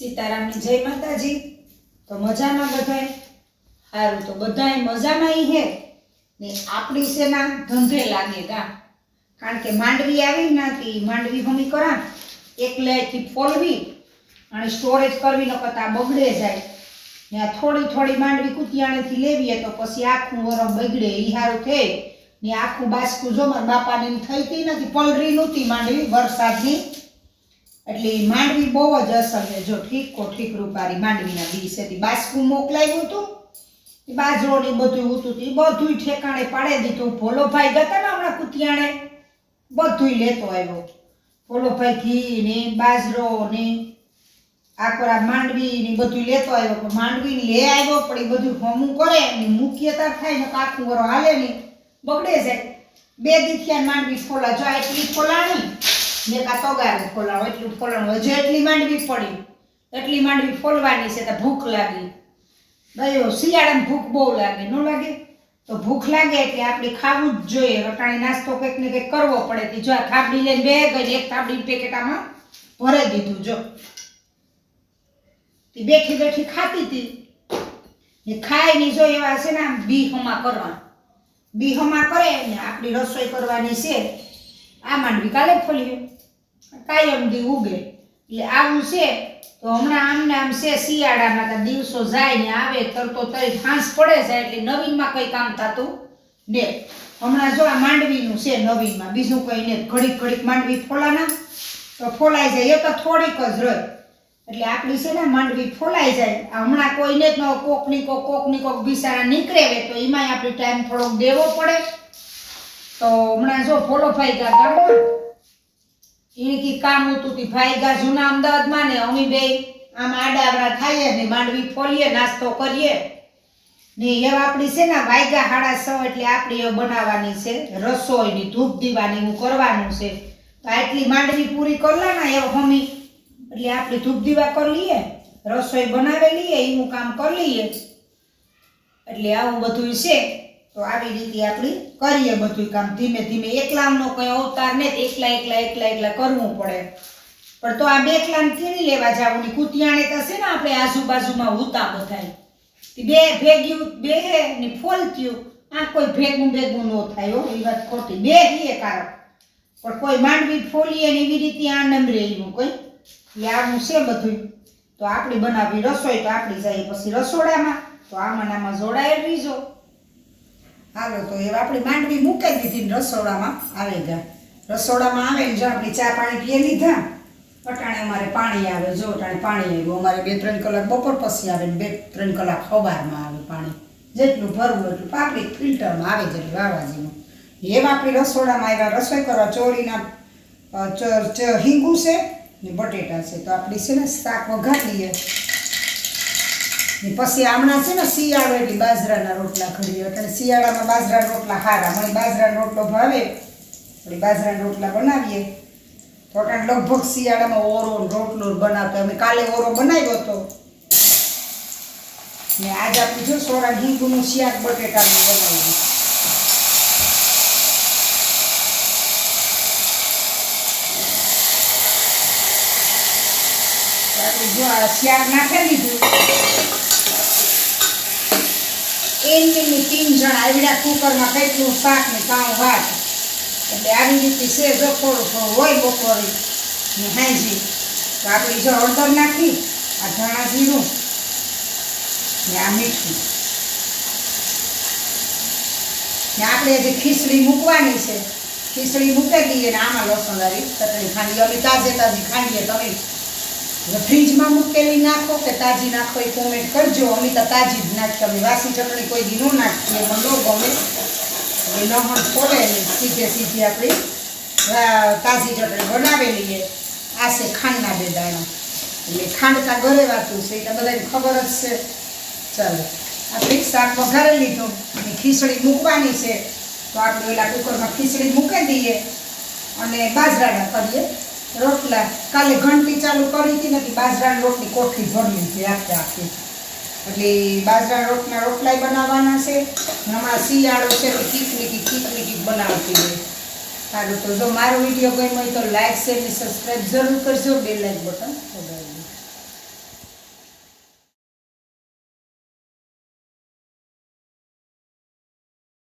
સીતારામની જય માતાજી. તો મજામાં બધાય? સારું તો બધાય મજામાં હે? ને આપણી સેના ધંધે લાગે ગા. કારણ કે માંડવી આવી નાતી માંડવી ભમી કરા એકલેથી ફોલવી અને સ્ટોરેજ કરવી ન કરતા બગડે જાય. ને આ થોડી થોડી માંડવી કુતિયાણીથી લેવીએ તો પછી આખું વરમ બગડે, ઈ હારું થે ને આખું બાસકું જો બાપાને થઈ તી નથી, પલરી નહોતી માંડવી વરસાદની. એટલે માંડવી બહુ જ અસર છે. જો ઠીકો ઠીક રૂપારી માંડવીના દિવસેથી બાસકું મોકલાવ્યું હતું. એ બાજરો ને બધું ઉતું એ બધું ઠેકાણે પાડી દીધું. ભોલોભાઈ ગયા ને હમણાં કુતિયાણે? બધું લેતો આવ્યો. ભોલોભાઈ ઘી ને બાજરો ને આકોરા માંડવી ને બધું લેતો આવ્યો. પણ માંડવી લે આવ્યો, પણ એ બધું હમું કરે. ને મુખ્યતા થાય ને કાકું વરો હાલે ને બગડે જાય. બે દીથિયા માંડવી ફોલા. જો એટલી ફોલાણી ને કા તગારે ફોલાવો એટલું ફોલાણું હજુ એટલી માંડવી પડી, એટલી માંડવી ફોલવાની છે, તો ભૂખ લાગી. દયો શિયાળામાં ભૂખ બહુ લાગે. ન લાગે? તો ભૂખ લાગે એટલે આપણે ખાવું જ જોઈએ. રટાણી નાસ્તો કંઈક ને કંઈક કરવો પડે. તે જો આ થાબડી લઈને બે ગઈ એક થાબડી પેકેટામાં ભરાઈ દીધું, જો. બેઠી બેઠી ખાતી હતી. ને ખાય નહીં, જો એવા છે ને આમ બી હમા કરવા. બી હમા કરે ને આપણી રસોઈ કરવાની છે. આ માંડવી કાલે ફોલીએ કાયમ દી ઉગે. એટલે આવું છે, તો હમણાં આમને આમ છે શિયાળામાં તો દિવસો જાય ને આવે તરતો તરી ફાંસ પડે છે, એટલે નવીનમાં કંઈ કામ થતું ને હમણાં જો આ માંડવીનું છે નવીનમાં, બીજું કંઈ ને, ઘડીક ઘડીક માંડવી ફોલાના, તો ફોલાઈ જાય એ તો થોડીક જ રહે. એટલે આપણી છે ને માંડવી ફોલાઈ જાય હમણાં કોઈને જ ન કોકની કોક કોકની કોક બિસારા નીકળે તો એમાંય આપણે ટાઈમ થોડોક દેવો પડે. તો હમણાં જો ફોલો ફાઈ ગા ગામમાં એને કી કામ હતું તી ભાઈ ગા જૂના અમદાવાદમાં ને અમે બે આમ આડાવડા થાય ને માંડવી ફોલીએ, નાસ્તો કરીએ. ને એવા આપણી છે ને વાયગા હાડા સ એટલે આપણી એ બનાવવાની છે, રસોઈની ધૂપ દીવાની હું કરવાનું છે. તો આટલી માંડવી પૂરી કરલા ને એ હમી એટલે આપણે ધૂપ દીવા કરી લઈએ, રસોઈ બનાવેલી એ એવું કામ કરી લઈએ. એટલે આવું બધું છે. તો આવી રીતે આપણે કરીએ બધું કામ. ધીમે ધીમે એકલાનો કોઈ અવતાર ને એકલા એકલા એકલા એકલા કરવું પડે. પણ તો આ બે એકલાને કેની લેવા જવું? ની કુતિયાણે છે ને આપણે આજુબાજુમાં હુતા બધાય બે ભેગ્યું, બે ને ફોલક્યું. આ કોઈ ભેગું ભેગું ન થાય હો એ વાત ખોટી. બે હીએ કારણ પણ કોઈ માંડવી ફોલીએ ને એવી રીતે આ નમરે કોઈ. એ આવું છે બધું તો આપણે બનાવી રસોઈ તો આપણી જાય. પછી રસોડામાં તો આમાં આમાં જોડાયેલ રીજો હાલો, તો એવા આપણી માંડવી મૂકી દીધી રસોડામાં આવી ગયા. રસોડામાં આવે ને જો આપણે ચા પાણી પીએ લીધા, અટાણે અમારે પાણી આવે. જો અટાણે પાણી આવ્યું. અમારે બે ત્રણ કલાક બપોર પછી આવે ને બે ત્રણ કલાક સવારમાં આવે પાણી. જેટલું ભરવું એટલું. પાપડી ફિલ્ટરમાં આવે જેટલું વાવાજીનું એવા આપણી રસોડામાં આવ્યા. રસોઈ કરવા ચોરીના ચ- હિંગુ છે ને બટેટા છે. તો આપણી છે ને શાક વઘારીએ પછી હમણાં છે ને શિયાળો એટલે બાજરાના રોટલા ઘડીએ. એટલે શિયાળામાં બાજરાના રોટલા સારા મને બાજરાનો રોટલો ભાવે, એટલે બાજરાના રોટલા બનાવીએ. તો અટાણે લગભગ શિયાળામાં ઓરો રોટલો બનાવતો. અમે કાલે ઓરો બનાવ્યો હતો. ને આજ આપણે જો સોરા હિંગુનું શાક બટેટાનું બનાવ્યું જો આ શાક નાખી દીધું. એમની તીન જણ આવડ્યા કુકરમાં કેટલું શાક ને કાં વાત એટલે આવી રીતે છે જો થોડું હોય બપોરે. ને હાંજી. તો આપણે જો હળદર નાખી, આ ધાણા જીરું, ને આ મીઠું. ને આપણે જે ખીચડી મૂકવાની છે, ખીચડી મૂકી દઈએ ને આમાં લસણ વાળી ચટણી ખાંડી અમે તાજે તાજી ખાંડીએ તમે ફ્રીજમાં મૂકેલી નાખો કે તાજી નાખો એ કોમેન્ટ કરજો. અમે તો તાજી જ નાખીએ. અમે વાસી ચટણી કોઈ દી ન નાખીએ. પણ ન ગમે. એટલે લહણ ખોલે ને સીધે સીધી આપણી તાજી ચટણી બનાવેલી છે. આ છે ખાંડના બે દાણા. એટલે ખાંડતા ઘરે વાતું છે. એટલે બધાને ખબર જ છે. ચાલો. આપણે શાક વઘારે લીધું. અને ખીચડી મૂકવાની છે. તો આપણે ઓલા કુકરમાં ખીચડી મૂકી દઈએ અને બાજરાના કરીએ. રોટલા. કાલે ઘંટી ચાલુ કરી હતી નથી બાજરાની રોટલી કોઠી ભરી હતી આખે આખી એટલે બાજરા રોટના રોટલાય બનાવવાના છે. હમણાં શિયાળો છે તો કીકલીકી કીકલીકી બનાવતી હોય. સારું, તો જો મારો વીડિયો ગમ્યો હોય તો લાઈક શેર ને સબસ્ક્રાઈબ જરૂર કરજો બે લાઈક બટન